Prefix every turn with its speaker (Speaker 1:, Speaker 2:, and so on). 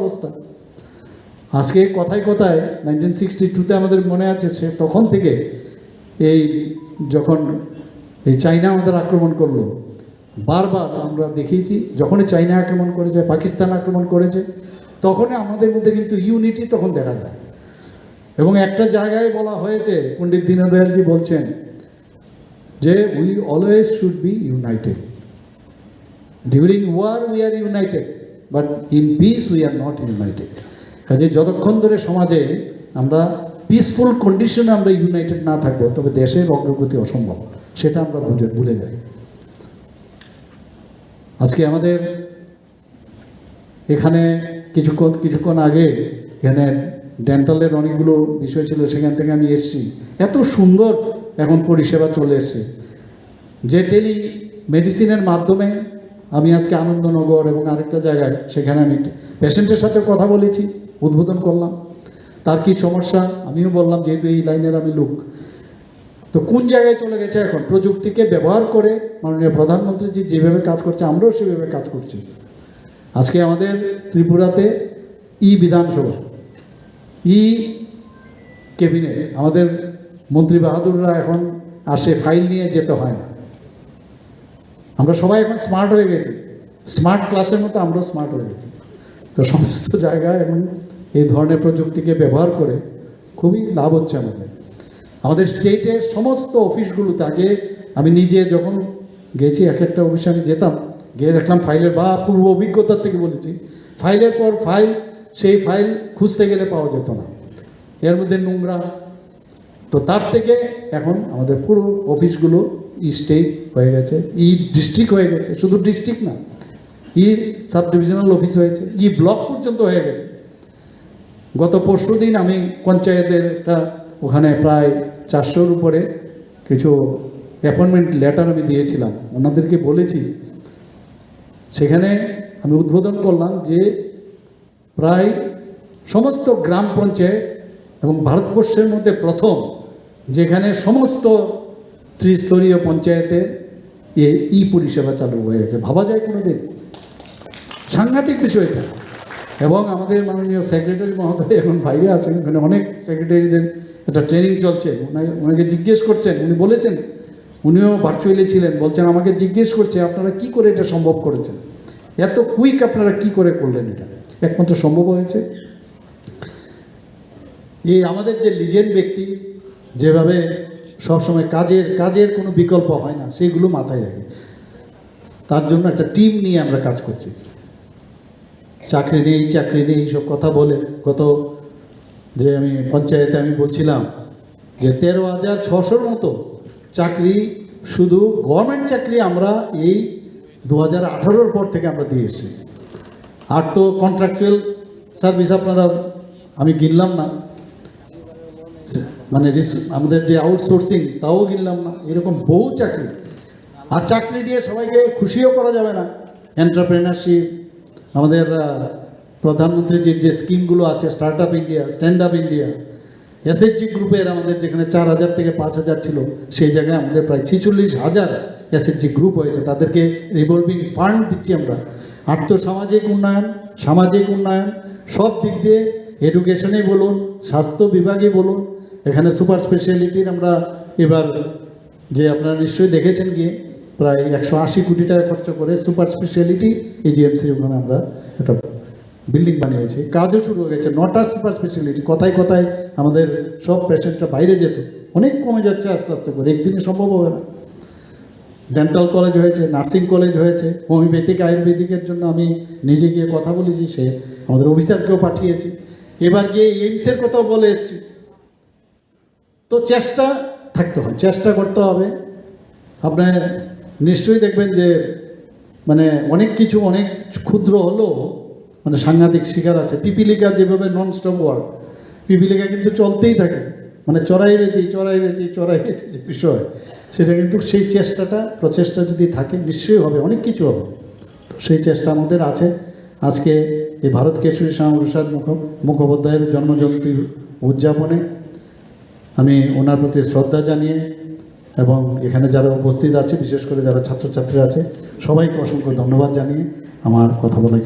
Speaker 1: অবস্থা। আজকে কথায় কথায় নাইনটিন সিক্সটি টুতে আমাদের মনে আছে সে তখন থেকে এই যখন এই চাইনা আমাদের আক্রমণ করল, বারবার আমরা দেখিয়েছি, যখনই চাইনা আক্রমণ করেছে, পাকিস্তান আক্রমণ করেছে, তখনই আমাদের মধ্যে কিন্তু ইউনিটি তখন দেখা যায়। এবং একটা জায়গায় বলা হয়েছে, পণ্ডিত দীনদয়ালজি বলছেন যে we always should be united during war we are united but in peace we are not united কাজে যতক্ষণ ধরে সমাজে আমরা পিসফুল কন্ডিশনে আমরা ইউনাইটেড না থাকব, তবে দেশের অগ্রগতি অসম্ভব, সেটা আমরা বুঝে ভুলে যাই। আজকে আমাদের এখানে কিছুক্ষণ কিছুক্ষণ আগে এখানে ডেন্টালের অনেকগুলো বিষয় ছিল, সেখান থেকে আমি এসেছি। এত সুন্দর এখন পরিষেবা চলে এসছে। যে টেলি মেডিসিনের মাধ্যমে আমি আজকে আনন্দনগর এবং আরেকটা জায়গায় সেখানে আমি পেশেন্টের সাথে কথা বলেছি, উদ্বোধন করলাম। তার কি সমস্যা? আমিও বললাম, যেহেতু এই লাইনের আমি লোক, তো কোন জায়গায় চলে গেছে এখন? প্রযুক্তিকে ব্যবহার করে মাননীয় প্রধানমন্ত্রী জি যেভাবে কাজ করছে, আমরাও সেভাবে কাজ করছি। আজকে আমাদের ত্রিপুরাতে ই বিধানসভা, ই ক্যাবিনেট, আমাদের মন্ত্রী বাহাদুররা এখন আসে ফাইল নিয়ে যেতে হয় না। আমরা সবাই এখন স্মার্ট হয়ে গেছি। স্মার্ট ক্লাসের মতো আমরাও স্মার্ট হয়ে গেছি। তো সমস্ত জায়গায় এখন এই ধরনের প্রযুক্তিকে ব্যবহার করে খুবই লাভ হচ্ছে আমাদের। আমাদের স্টেটের সমস্ত অফিসগুলোতে আগে আমি নিজে যখন গেছি, এক একটা অফিসে আমি যেতাম, গিয়ে দেখলাম ফাইলের বা পূর্ব অভিজ্ঞতার থেকে বলেছি ফাইলের পর ফাইল সেই ফাইল খুঁজতে গেলে পাওয়া যেত না। এর মধ্যে নোংরা। তো তার থেকে এখন আমাদের পুরো অফিসগুলো স্টেট হয়ে গেছে ই ডিস্ট্রিক্ট হয়ে গেছে, শুধু ডিস্ট্রিক্ট না ই সাব ডিভিশনাল অফিস হয়েছে ই ব্লক পর্যন্ত হয়ে গেছে। গত পরশু দিন আমি পঞ্চায়েতের একটা ওখানে প্রায় চারশোর উপরে কিছু অ্যাপয়েন্টমেন্ট লেটার আমি দিয়েছিলাম, ওনাদেরকে বলেছি, সেখানে আমি উদ্বোধন করলাম যে প্রায় সমস্ত গ্রাম পঞ্চায়েত এবং ভারতবর্ষের মধ্যে প্রথম, যেখানে সমস্ত ত্রিস্তরীয় পঞ্চায়েতে এ ই পরিষেবা চালু হয়ে গেছে ভাবা যায় কোনো দিন সাংঘাতিক বিষয় এটা। এবং আমাদের মাননীয় সেক্রেটারি মহোদয় এখন বাইরে আছেন ওখানে অনেক সেক্রেটারিদের একটা ট্রেনিং চলছে। ওনাকে ওনাকে জিজ্ঞেস করছেন, উনি বলেছেন, উনিও ভার্চুয়ালি ছিলেন, বলছেন, আমাকে জিজ্ঞেস করছে, আপনারা কি করে এটা সম্ভব করেছেন? এত কুইক আপনারা কি করে করলেন এটা? একমাত্র সম্ভব হয়েছে। এই আমাদের যে লিজেন্ড ব্যক্তি, যেভাবে সবসময় কাজের কাজের কোনো বিকল্প হয় না সেইগুলো মাথায় রাখে। তার জন্য একটা টিম নিয়ে আমরা কাজ করছি। চাকরি নেই চাকরি নেই, এইসব কথা বলে। গত যে আমি পঞ্চায়েতে আমি বলছিলাম যে তেরো হাজার ছশোর মতো চাকরি, শুধু গভর্নমেন্ট চাকরি আমরা এই দু হাজার আঠারোর পর থেকে আমরা দিয়ে এসেছি। আর তো কন্ট্রাকচুয়াল সার্ভিস আপনারা, আমি কিনলাম না। মানে আমাদের যে আউটসোর্সিং তাও কিনলাম না। এরকম বহু চাকরি। আর চাকরি দিয়ে সবাইকে খুশিও করা যাবে না। এন্টারপ্রেনারশিপ আমাদের প্রধানমন্ত্রীর যে যে স্কিমগুলো আছে start up India stand up India SHG গ্রুপের আমাদের যেখানে চার হাজার থেকে পাঁচ হাজার ছিল, সেই জায়গায় আমাদের প্রায় ছিচল্লিশ হাজার এসএইচজি গ্রুপ হয়েছে। তাদেরকে রিভলভিং ফান্ড দিচ্ছি আমরা। আর্থসামাজিক উন্নয়ন, সামাজিক উন্নয়ন, সব দিক দিয়ে এডুকেশনেই বলুন, স্বাস্থ্য বিভাগে বলুন এখানে সুপার স্পেশালিটির আমরা এবার যে আপনারা নিশ্চয়ই দেখেছেন গিয়ে প্রায় একশো আশি কোটি টাকা খরচ করে সুপার স্পেশালিটি এজিএমসি ওখানে আমরা একটা বিল্ডিং বানিয়েছি। কাজও শুরু হয়ে গেছে, নটা সুপার স্পেশালিটি, কথায় কথায় আমাদের সব পেশেন্টরা বাইরে যেত। অনেক কমে যাচ্ছে আস্তে আস্তে করে, একদিনে সম্ভব হবে না। ডেন্টাল কলেজ হয়েছে, নার্সিং কলেজ হয়েছে, হোমিওপ্যাথিক, আয়ুর্বেদিকের জন্য আমি নিজে গিয়ে কথা বলেছি, সে আমাদের অফিসারকেও পাঠিয়েছি। এবার গিয়ে এইমসের কথাও বলে এসেছি। তো চেষ্টা থাকতে হয় চেষ্টা করতে হবে। আপনার নিশ্চয়ই দেখবেন যে মানে অনেক কিছু, অনেক ক্ষুদ্র হলেও মানে সাংঘাতিক শিকার আছে। পিপিলিকা যেভাবে নন স্টপ ওয়ার্ক পিপিলিকা কিন্তু চলতেই থাকে। মানে চড়াই বেতি চড়াই বেতি চড়াই বেতি যে বিষয়, সেটা কিন্তু সেই চেষ্টাটা, প্রচেষ্টা যদি থাকে, নিশ্চয়ই হবে, অনেক কিছু হবে। তো সেই চেষ্টা আমাদের আছে। আজকে এই ভারত কেশরী শ্যামপ্রসাদ মুখ, মুখোপাধ্যায়ের জন্মজয়ন্তী উদযাপনে আমি ওনার প্রতি শ্রদ্ধা জানিয়ে এবং এখানে যারা উপস্থিত আছে, বিশেষ করে যারা ছাত্রছাত্রী আছে, সবাইকে অসংখ্য ধন্যবাদ জানিয়ে আমার কথা বলা